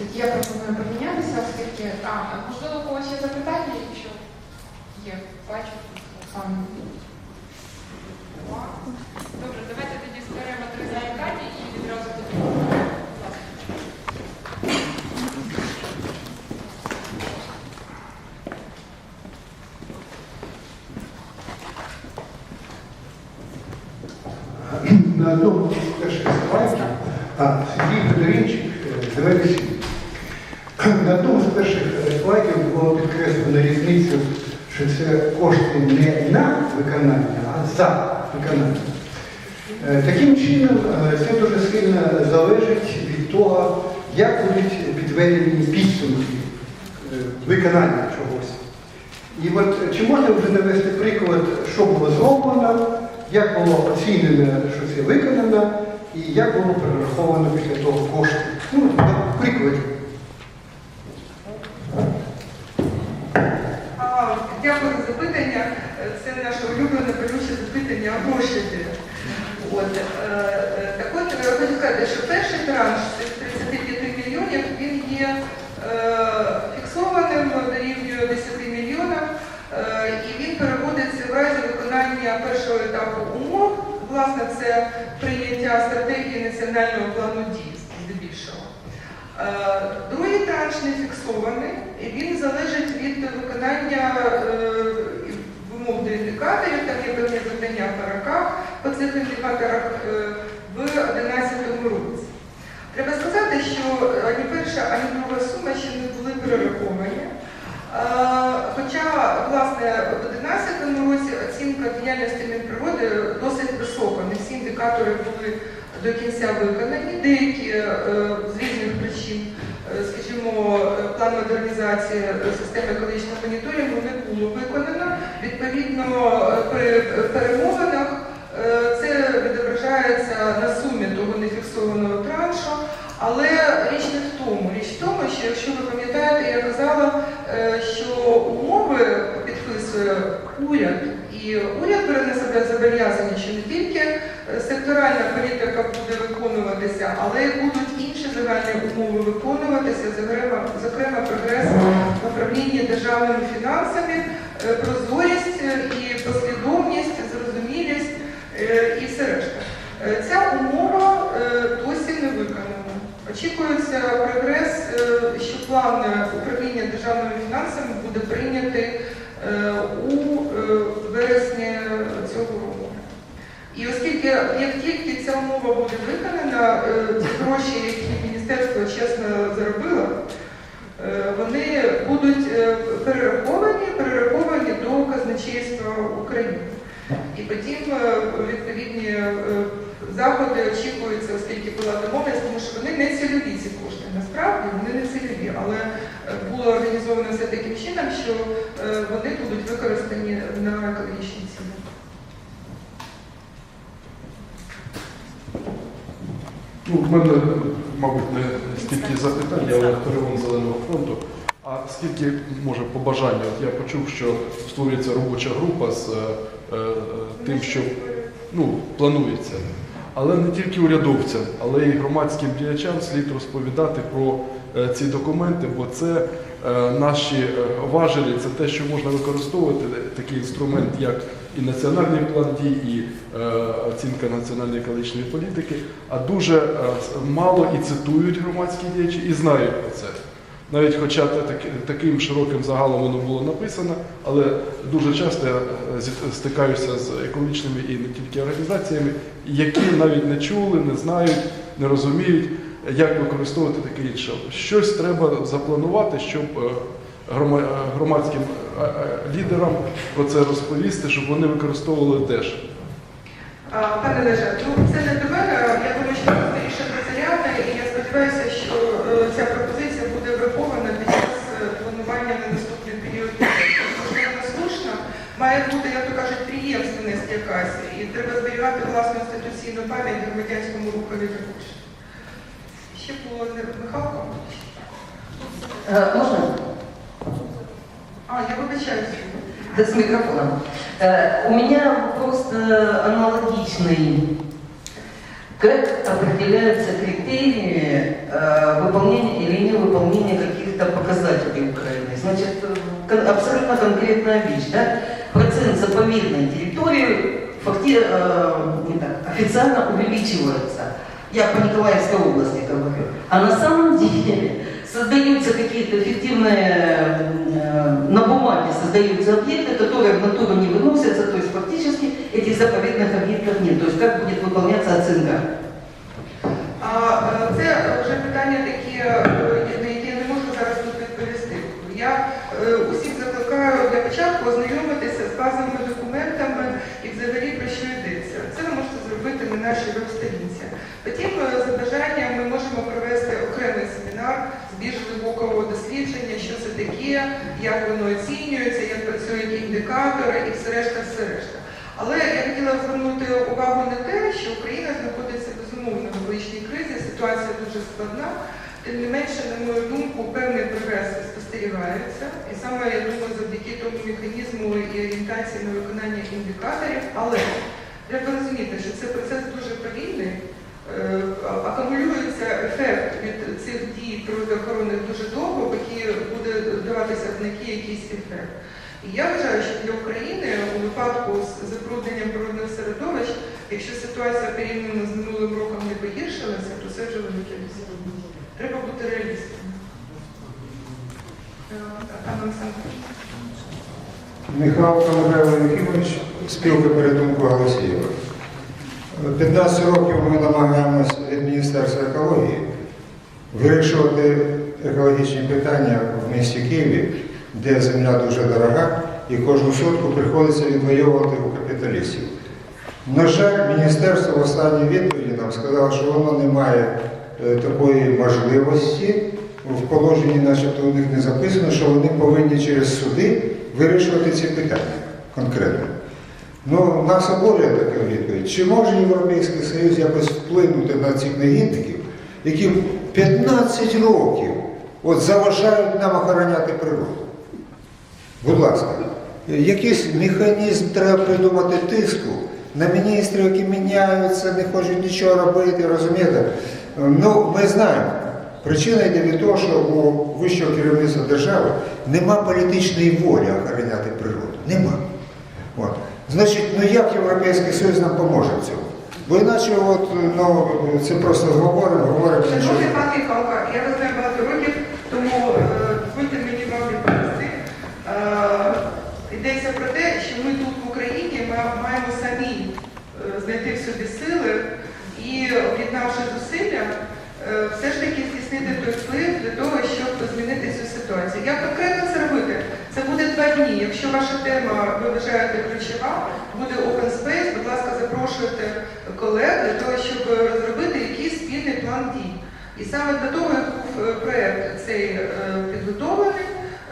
Тоді я пропоную помінятися, оскільки. А, можливо, у когось є запитання, якщо є, бачу, Оксана. Добре, давайте тоді зберемо три запитання і відразу тоді. На одному перших слайдів, а Сергій Федорінчик, дивитися, на одному з перших слайдів було підкреслено різницю, що це кошти не на виконання, а за виконання. Е, Таким чином, е, це дуже сильно залежить від того, як будуть підведені підсумки е, виконання чогось. І от чи можна вже навести приклад, що було зроблено, як було оцінено, що це виконано, і як було перераховано після того кошти? Ну, на прикладі. А, Дякую за запитання. Це наше улюблене болюче запитання гроші. де. От, е, е, так от, я хочу сказати, що перший транш з цих 35 мільйонів, він є е, фіксованим, дорівнює 10 мільйонам, е, і він переводиться в разі виконання першого етапу умов. Власне, це прийняття стратегії національного плану дій здебільшого. Е, Другий транш не фіксований, і він залежить від виконання е, вимог до індикаторів, там є певні завдання в роках по цих індикаторах е, в 2011 році. Треба сказати, що ані перша, ані друга сума ще не були перераховані. Хоча, власне, в 2011 році оцінка діяльності Мінприроди досить висока. Не всі індикатори були до кінця виконані, деякі е, з різних причин, е, скажімо, е, план модернізації е, системи екологічного моніторингу не було виконано. Відповідно, е, при перемовинах е, це відображається на сумі того нефіксованого траншу. Але річ не в тому. Річ в тому, що якщо ви пам'ятаєте, я казала, е, що умови підписує уряд, і уряд бере на себе зобов'язання, що не тільки е, секторальна політика буде виконуватися, але будуть інші загальні умови виконуватися, зокрема, зокрема прогрес в управлінні державними фінансами, е, прозорість е, і послідовність, зрозумілість е, і все решта. Е, Ця умова е, досі не виконана. Очікується прогрес, е, що план е, управління державними фінансами буде прийнятий е, у е, вересні цього року. І оскільки як тільки ця умова буде виконана, е, ті гроші, які міністерство чесно заробило, е, вони будуть е, перераховані, перераховані до казначейства України. І потім е, відповідні е, заходи очікуються, оскільки була домовленість, тому що вони не цільові ці кошти. Насправді вони не цільові, але е, було організовано все таким чином, що е, вони будуть використані на екологічні цілі. Мене, мабуть, не стільки запитань, але перегон Зеленого фронту. А скільки може побажання? От я почув, що створюється робоча група з е, е, тим, що ну, планується. Але не тільки урядовцям, але й громадським діячам слід розповідати про е, ці документи, бо це е, наші е, важелі, це те, що можна використовувати, такий інструмент, як і національний план дій, і е, оцінка національної екологічної політики, а дуже е, мало і цитують громадські діячі, і знають про це. Навіть хоча так- таким широким загалом воно було написано, але дуже часто я е, стикаюся з екологічними і не тільки організаціями, які навіть не чули, не знають, не розуміють, як використовувати таке інше. Щось треба запланувати, щоб громадським е, е, лідерам про це розповісти, щоб вони використовували теж. Пане Леже, ну це не до. Я думаю, що це більше працювати, і я сподіваюся, що е, ця пропозиція буде врахована під час е, планування на наступний період. Можливо, не слушно. Має бути, як то кажуть, приємственність якась, і треба зберігати власну інституційну пам'ять громадянському рухові також. Ще було не Михалко? Можно? А, я вибачаюся. Да, с микрофоном. Э, У меня э, аналогичный Как определяются критерии э, выполнения или невыполнения каких-то показателей Украины? Значит, кон- абсолютно конкретная вещь, да? Процент заповедной территории факти, э, не так, официально увеличивается. Я по Николаевской области говорю. А на самом деле создаются какие-то фиктивные, э, на бумаге создаются объекты, которые в натуру не выносятся, то есть фактически этих заповедных объектов нет. То есть как будет выполняться оценка? А е, це вже питання такі, е, на які я не можу зараз тут відповісти. Я е, усіх закликаю для початку ознайомитися з базовими документами і взагалі про що йдеться. Це ви можете зробити на нашій веб-сторінці. Потім, як воно оцінюється, як працюють індикатори і все решта, все решта. Але я хотіла звернути увагу на те, що Україна знаходиться безумовно в екологічній кризі, ситуація дуже складна. Тим не менше, на мою думку, певний прогрес спостерігається. І саме я думаю, завдяки тому механізму і орієнтації на виконання індикаторів. Але треба розуміти, що це процес дуже повільний. Е, Акумулюється ефект від цих дій природоохоронних дуже довго, поки буде даватися в знаки якийсь ефект. І я вважаю, що для України у випадку з забрудненням природних середовищ, якщо ситуація порівняно з минулим роком не погіршилася, то це вже велике досягнення. Треба бути реалістом. Е. Михайло Михайло Якимович, спілка порятунку Голосієва. 15 років ми намагаємося від Міністерства екології вирішувати екологічні питання в місті Києві, де земля дуже дорога, і кожну сотку приходиться відвоювати у капіталістів. На жаль, міністерство в останній відповіді нам сказало, що воно не має е, такої можливості. В положенні, начебто, у них не записано, що вони повинні через суди вирішувати ці питання конкретно. Ну, нас обурює така відповідь. Чи може Європейський Союз якось вплинути на цих негідників, які 15 років от заважають нам охороняти природу? Будь ласка, якийсь механізм треба придумати тиску на міністрів, які міняються, не хочуть нічого робити, розумієте? Ну, ми знаємо. Причина йде від того, що у вищого керівництва держави нема політичної волі охороняти природу. Нема. От. Значить, ну як Європейський Союз нам поможе в цьому? Бо іначе от, ну, це просто говоримо, говоримо. Шановний не пан Михайло, я вас знаю багато років, тому е, дозвольте мені вам відповісти. Е, Йдеться про те, що ми тут в Україні ми маємо самі е, знайти в собі сили і, об'єднавши зусилля, все ж таки здійснити той вплив для того, щоб змінити цю ситуацію. Як конкретно це робити? Це буде два дні. Якщо ваша тема ви вважаєте ключова, буде open space, будь ласка, запрошуйте колег для того, щоб розробити якийсь спільний план дій. І саме для того і був е, проект цей е, підготовлений,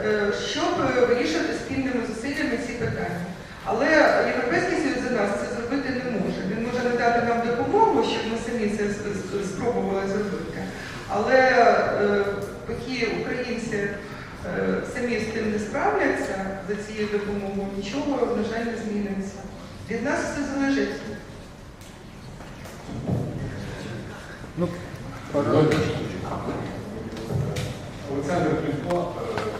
е, щоб вирішувати спільними зусиллями ці питання. Але Європейський Союз за нас це зробити не може. Він може надати нам допомогу, щоб ми самі це спробували зробити. Але поки українці самі з тим не справляться за цією допомогою, нічого, на жаль, не зміниться. Від нас все залежить. Олександр Клюшко,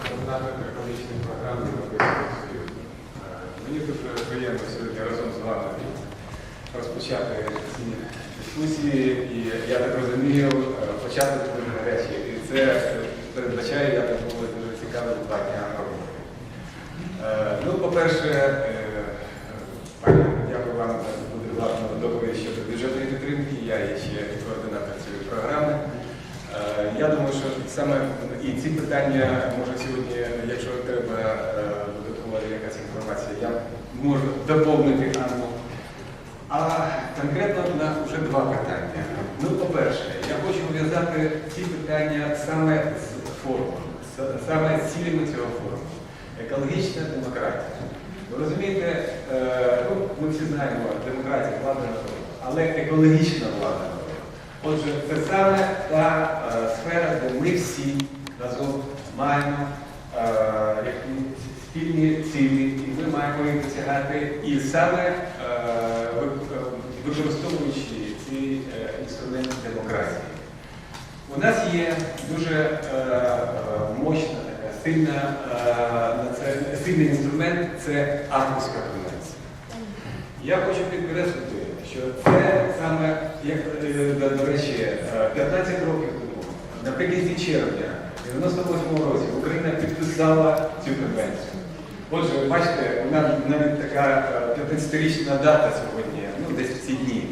координатор екологічної програми Європейського Союзу. Е, Мені дуже приємно сьогодні разом з вами розпочати ці дискусії і, я так розумію, е, почати речі. І це передбачає, я так дня роботи. Ну, по-перше, е, дякую вам за дуже гарну доповідь щодо бюджетної підтримки. Я є ще координатор цієї програми. Е, Я думаю, що саме і ці питання може сьогодні, якщо треба е, додаткова якась інформація, я можу доповнити Анну. А конкретно на вже два питання. Ну, по-перше, я хочу пов'язати ці питання саме з форумом, с- саме цілями цього форуму. Екологічна демократія. Ви розумієте, е, ну, ми всі знаємо, демократія влада народу, але екологічна влада народу. Отже, це саме та е, сфера, де ми всі разом маємо е, спільні цілі, і ми маємо їх досягати. І саме ви- використовуючи ці е, нас є дуже е, е, мощна така сильна, е, національна- сильний інструмент це Аркуська конвенція. Я хочу підкреслити, що це саме, як е, до, речі, е, 15 років тому, наприкінці червня 98 році Україна підписала цю конвенцію. Отже, ви бачите, у нас навіть така е, 15-річна дата сьогодні, ну десь в ці дні,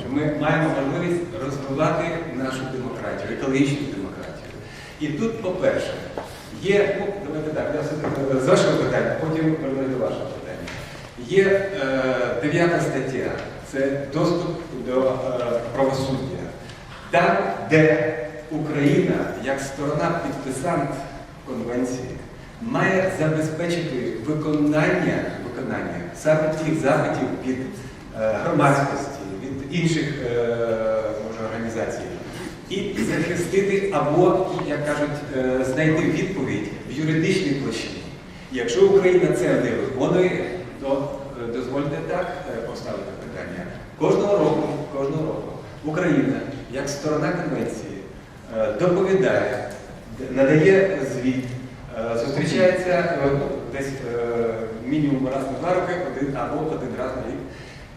що ми маємо можливість розвивати нашу демократію, екологічну демократію. І тут, по-перше, є, ну давайте так, я все з вашого питання, потім повернусь до вашого питання. Є е, дев'ята стаття, це доступ до е, правосуддя. Там, де Україна, як сторона підписант конвенції, має забезпечити виконання, виконання саме тих запитів від е, громадськості, від інших е, може, організацій, і захистити або, як кажуть, е, знайти відповідь в юридичній площині. Якщо Україна це не виконує, то е, дозвольте так е, поставити питання. Кожного року, кожного року Україна, як сторона конвенції, доповідає, надає звіт, зустрічається ну, десь мінімум раз на два роки, один або один раз на рік,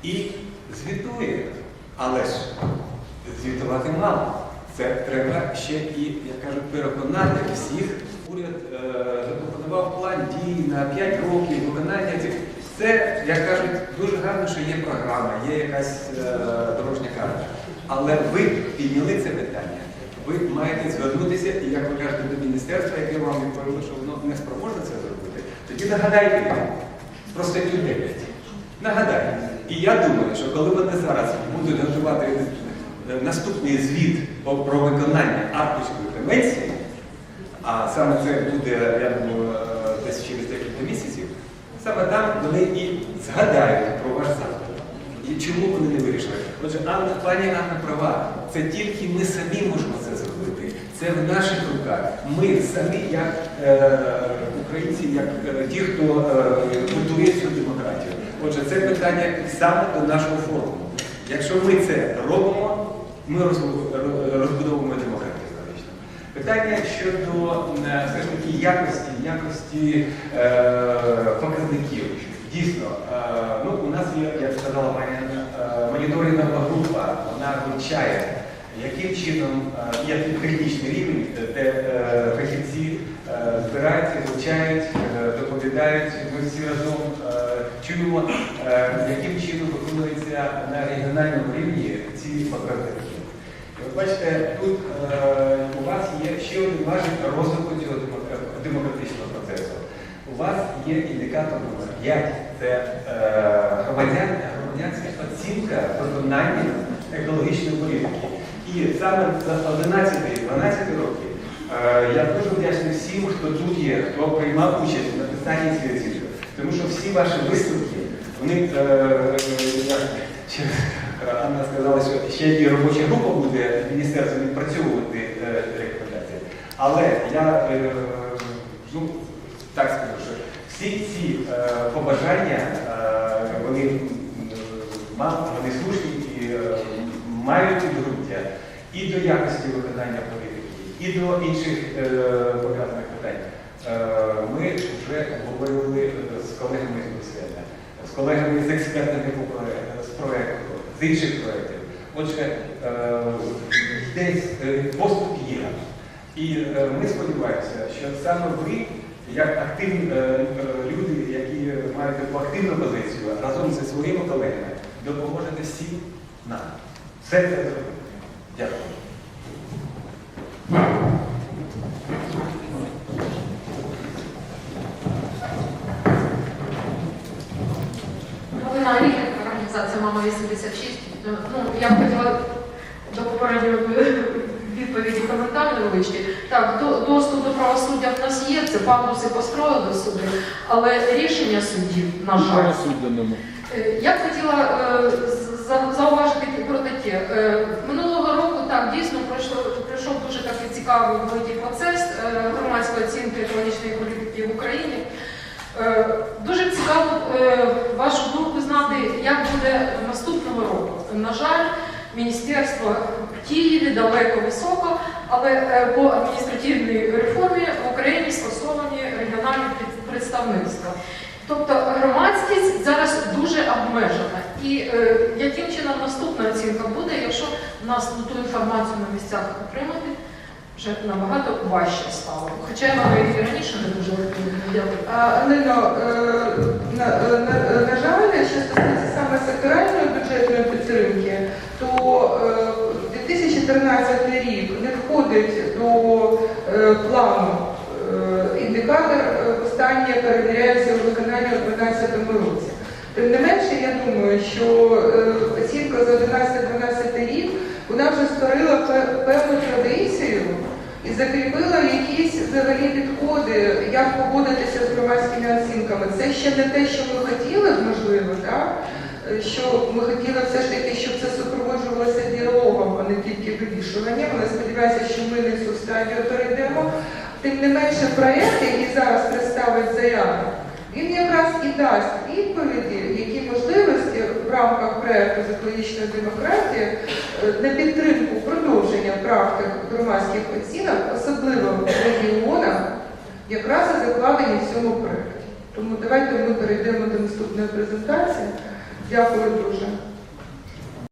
і звітує. Але ж звітувати мало. Це треба ще і, як кажуть, переконати всіх. Уряд е, запропонував план дій на 5 років виконання цих. Це, як кажуть, дуже гарно, що є програма, є якась е, дорожня карта. Але ви підняли це питання. Ви маєте звернутися, і як ви кажете, до міністерства, яке вам відповіло, що воно не спроможне це зробити. Тоді нагадайте про статтю 9. Нагадайте. І я думаю, що коли вони зараз будуть готувати наступний звіт про виконання Арктичної конвенції, а саме це буде, я думаю, е, десь через декілька місяців, саме там вони і згадають про ваш заклик. І чому вони не вирішили? Отже, Анна, пані Анна права, це тільки ми самі можемо це зробити. Це в наших руках. Ми самі, як е, українці, як е, ті, хто е, цю демократію. Отже, це питання саме до нашого форуму. Якщо ми це робимо, ми розбудовуємо демократію. фактично. Питання щодо е, таки якості, якості е, показників. Дійсно, е, ну, у нас є, як сказала пані е, моніторингова група, вона вивчає, яким чином, е, який технічний рівень, де фахівці збираються, вивчають, доповідають. Ми всі разом чуємо, яким чином виконуються на регіональному рівні ці показники. От бачите, тут е, у вас є ще один важник розвитку цього демократичного процесу. У вас є індикатор номер 5, це е, громадян, громадянська оцінка виконання екологічної політики. І саме за 11-12 років е, я дуже вдячний всім, хто тут є, хто приймав участь в написанні цієї оцінки. Тому що всі ваші висновки, вони, е, е, ще Анна сказала, що ще і робоча група буде в міністерстві відпрацьовувати е, рекомендації. Але я е, ну, так скажу, що всі ці е, побажання, вони, вони слушні і мають підґрунтя і до якості виконання політики, і до інших пов'язаних питань. Ми вже говорили з колегами з Брюсселя, з колегами з експертами з проекту, з інших проєктів. Отже, е, десь е, поступ є. І е, ми сподіваємося, що саме ви, як активні люди, які мають таку активну позицію, разом зі своїми колегами допоможете всім нам. Все це зробити. Дякую. Оріхівна, організація Мама 86. Ну, я б хотіла до попередньої відповіді коментар невеличкий. Так, доступ до правосуддя в нас є, це пандуси построїли суди, але рішення суддів, на жаль. Е, Я б хотіла е, зауважити про таке. Е, Минулого року так дійсно пройшло пройшов дуже такий цікавий великий процес громадської оцінки екологічної політики в Україні. Е, Дуже цікаво е, вашу думку знати, як буде наступного року. На жаль, міністерство в Києві далеко високо Але е, по адміністративній реформі в Україні скасовані регіональні представництва. Тобто громадськість зараз дуже обмежена. І яким чином наступна оцінка буде, якщо нас ту інформацію на місцях отримати, вже набагато важче стало. Хоча вона і раніше не дуже Нино, е, на, е, на, е, жаль, що стосується саме секторальної бюджетної підтримки, то е, 2013 рік не входить до е, плану. Е, Індикатор е, останнє перевіряється у виконанні у 2012 році. Тим не менше, я думаю, що е, оцінка за 11-12 рік вона вже створила певну традицію і закріпила якісь взагалі підходи, як поводитися з громадськими оцінками. Це ще не те, що ми хотіли, можливо, так? Е, що ми хотіли все ж таки, щоб це супроводжувалося діалогом, а не тільки вивішуванням. Але сподіваюся, що ми на цю стадію перейдемо. Тим не менше, проєкт, який зараз представить заяву, він якраз і дасть відповіді, які можливості в рамках проєкту з екологічної демократії е, на підтримку продовження практик громадських оцінок, особливо в регіонах, якраз і закладені в цьому проєкті. Тому давайте ми перейдемо до наступної презентації. Дякую дуже.